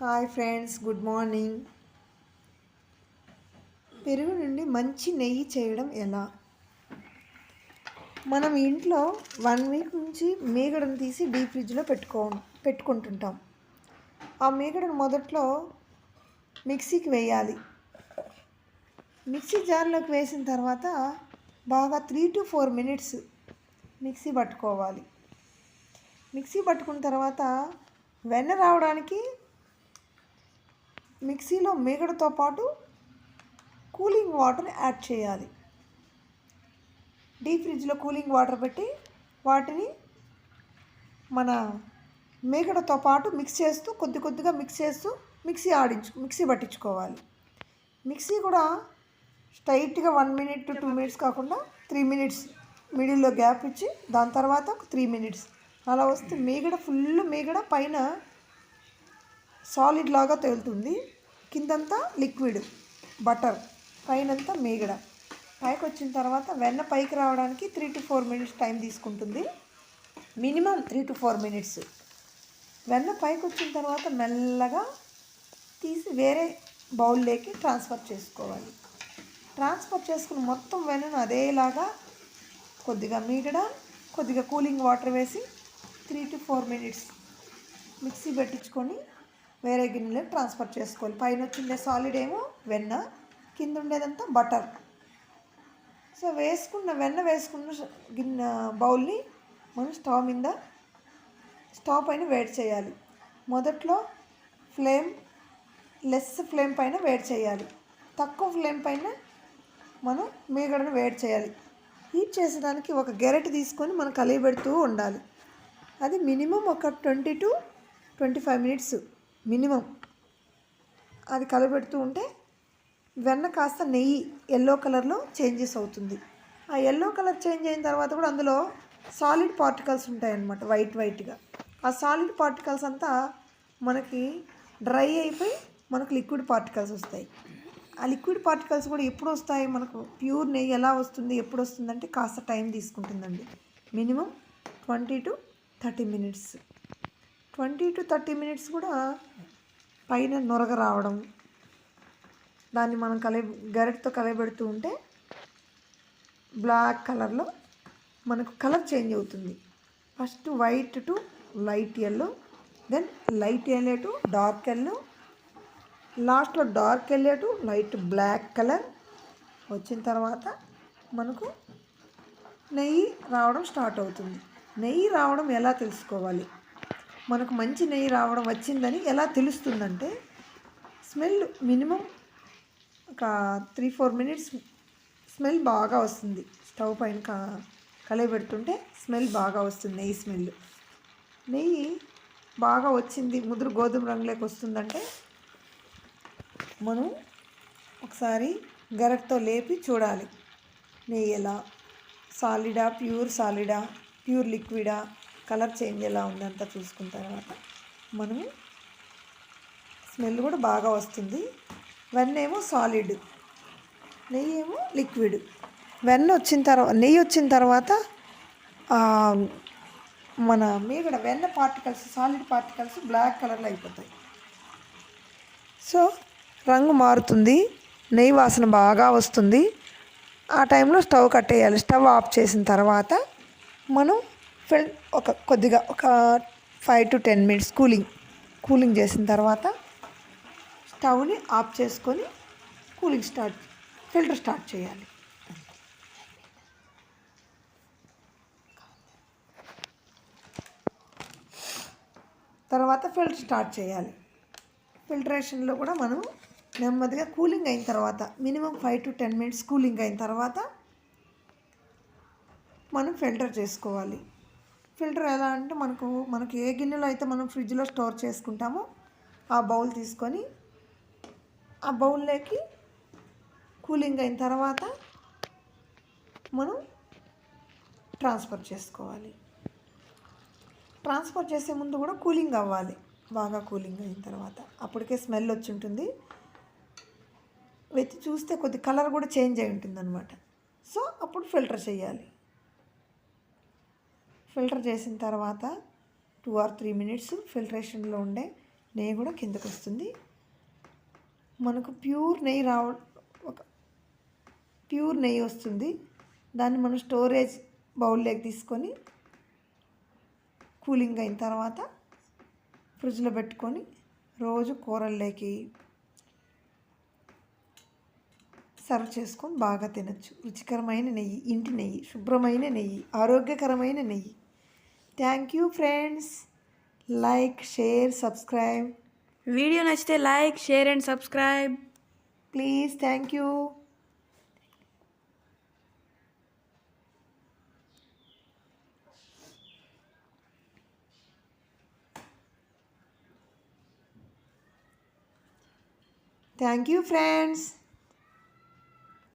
Hi friends good morning. పెరుగు నుండి మంచి నెయ్యి చేయడం ఎలా? మనం ఇంట్లో వన్ వీక్ నుంచి మీగడను తీసి డీప్ ఫ్రిడ్జ్లో పెట్టుకో పెట్టుకుంటుంటాం. ఆ మీగడను మొదట్లో మిక్సీకి వేయాలి. మిక్సీ జార్లోకి వేసిన తర్వాత బాగా three to four minutes mixie పట్టుకోవాలి. మిక్సీ పట్టుకున్న తర్వాత వెన్న రావడానికి మిక్సీలో మేగడతో పాటు కూలింగ్ వాటర్ యాడ్ చేయాలి. డీప్ ఫ్రిడ్జ్లో కూలింగ్ వాటర్ పెట్టి వాటిని మన మేగడతో పాటు మిక్స్ చేస్తూ కొద్ది కొద్దిగా మిక్స్ చేస్తూ మిక్సీ ఆడించు మిక్సీ పట్టించుకోవాలి. మిక్సీ కూడా స్ట్రైట్గా one minute to two minutes కాకుండా త్రీ మినిట్స్ మిడిల్లో గ్యాప్ ఇచ్చి దాని తర్వాత ఒక త్రీ మినిట్స్ అలా వస్తే మీగడ ఫుల్ మీగడ పైన సాలిడ్ లాగా తేలుతుంది. కిందంతా లిక్విడ్ బటర్ పైనంతా మీగడ. పైకి వచ్చిన తర్వాత వెన్న పైకి రావడానికి three to four minutes time తీసుకుంటుంది. Minimum three to four minutes. వెన్న పైకి వచ్చిన తర్వాత మెల్లగా తీసి వేరే బౌల్లోకి ట్రాన్స్ఫర్ చేసుకోవాలి. ట్రాన్స్ఫర్ చేసుకుని మొత్తం వెన్నను అదేలాగా కొద్దిగా మీగడ కొద్దిగా కూలింగ్ వాటర్ వేసి three to four minutes mixie పెట్టించుకొని వేరే గిన్నెలో ట్రాన్స్ఫర్ చేసుకోవాలి. పైన వచ్చిండే సాలిడ్ ఏమో వెన్న కింద ఉండేదంతా బటర్. సో వేసుకున్న వెన్న వేసుకున్న గిన్నె బౌల్ని మనం స్టవ్ మీద స్టవ్ పైన వేడి చేయాలి. మొదట్లో ఫ్లేమ్ లెస్ ఫ్లేమ్ పైన వేడి చేయాలి. తక్కువ ఫ్లేమ్ పైన మనం మీగడను వేడి చేయాలి. హీట్ చేసేదానికి ఒక గెరెట్ తీసుకొని మనం కలిగి పెడుతూ ఉండాలి. అది మినిమం ఒక twenty to twenty five minutes minimum. అది కలబెడుతూ ఉంటే వెన్న కాస్త నెయ్యి ఎల్లో కలర్లో చేంజెస్ అవుతుంది. ఆ ఎల్లో కలర్ చేంజ్ అయిన తర్వాత కూడా అందులో సాలిడ్ పార్టికల్స్ ఉంటాయన్నమాట వైట్ వైట్గా ఆ సాలిడ్ పార్టికల్స్ అంతా మనకి డ్రై అయిపోయి మనకు లిక్విడ్ పార్టికల్స్ వస్తాయి. ఆ లిక్విడ్ పార్టికల్స్ కూడా ఎప్పుడు వస్తాయి? మనకు ప్యూర్ నెయ్యి ఎలా వస్తుంది? ఎప్పుడు వస్తుందంటే కాస్త time తీసుకుంటుందండి. Minimum twenty to thirty minutes twenty to thirty minutes కూడా పైన నొరగ రావడం దాన్ని మనం కలే గరిటతో కలయబెడుతూ ఉంటే బ్లాక్ కలర్లో మనకు కలర్ చేంజ్ అవుతుంది. First white to light yellow then light yellow to dark yellow లాస్ట్లో dark yellow to light black colour వచ్చిన తర్వాత మనకు నెయ్యి రావడం స్టార్ట్ అవుతుంది. నెయ్యి రావడం ఎలా తెలుసుకోవాలి? మనకు మంచి నెయ్యి రావడం వచ్చిందని ఎలా తెలుస్తుందంటే స్మెల్ మినిమం ఒక త్రీ ఫోర్ మినిట్స్ స్మెల్ బాగా వస్తుంది. స్టవ్ పైన కా కలయబెడుతుంటే స్మెల్ బాగా వస్తుంది నెయ్యి స్మెల్. నెయ్యి బాగా వచ్చింది ముదురు గోధుమ రంగులోకి వస్తుందంటే మనం ఒకసారి గరటితో లేపి చూడాలి. నెయ్యి ఎలా? సాలిడా? ప్యూర్ సాలిడా? ప్యూర్ లిక్విడా? కలర్ చేంజ్ ఎలా ఉందంతా చూసుకున్న తర్వాత మనము స్మెల్ కూడా బాగా వస్తుంది. వెన్న ఏమో సాలిడ్ నెయ్యి ఏమో లిక్విడ్ వెన్న వచ్చిన తర్వాత నెయ్యి వచ్చిన తర్వాత మన మీగడ వెన్న పార్టికల్స్ సాలిడ్ పార్టికల్స్ బ్లాక్ కలర్లో అయిపోతాయి. సో రంగు మారుతుంది నెయ్యి వాసన బాగా వస్తుంది. ఆ టైంలో స్టవ్ కట్టేయాలి. స్టవ్ ఆఫ్ చేసిన తర్వాత మనం ఫిల్ ఒక కొద్దిగా ఒక five to ten minutes cooling. Cooling చేసిన తర్వాత స్టవ్ని ఆఫ్ చేసుకొని కూలింగ్ స్టార్ట్ ఫిల్టర్ స్టార్ట్ చేయాలి. తర్వాత ఫిల్టర్ స్టార్ట్ చేయాలి. ఫిల్టరేషన్లో కూడా మనం నెమ్మదిగా కూలింగ్ అయిన తర్వాత minimum five to ten minutes cooling అయిన తర్వాత మనం ఫిల్టర్ చేసుకోవాలి. ఫిల్టర్ ఎలా అంటే మనకు మనకి ఏ గిన్నెలో అయితే మనం ఫ్రిడ్జ్లో స్టోర్ చేసుకుంటామో ఆ బౌల్ తీసుకొని ఆ బౌల్లోకి కూలింగ్ అయిన తర్వాత మనం ట్రాన్స్ఫర్ చేసుకోవాలి. ట్రాన్స్ఫర్ చేసే ముందు కూడా కూలింగ్ అవ్వాలి. బాగా కూలింగ్ అయిన తర్వాత. అప్పటికే స్మెల్ వచ్చి ఉంటుంది. వెతి చూస్తే కొద్ది కలర్ కూడా చేంజ్ అయి ఉంటుంది అనమాట సో అప్పుడు ఫిల్టర్ చేయాలి. ఫిల్టర్ చేసిన తర్వాత టూ ఆర్ త్రీ మినిట్స్ ఫిల్టరేషన్లో ఉండే నెయ్యి కూడా కిందకు వస్తుంది. మనకు ప్యూర్ నెయ్యి రావ ఒక ప్యూర్ నెయ్యి వస్తుంది. దాన్ని మనం స్టోరేజ్ బౌల్లోకి తీసుకొని కూలింగ్ అయిన తర్వాత ఫ్రిడ్జ్లో పెట్టుకొని రోజు కూరల్లోకి సర్వ్ చేసుకొని బాగా తినచ్చు. రుచికరమైన నెయ్యి ఇంటి నెయ్యి శుభ్రమైన నెయ్యి ఆరోగ్యకరమైన నెయ్యి. thank you friends like share subscribe video నచ్చితే like share and subscribe please thank you thank you friends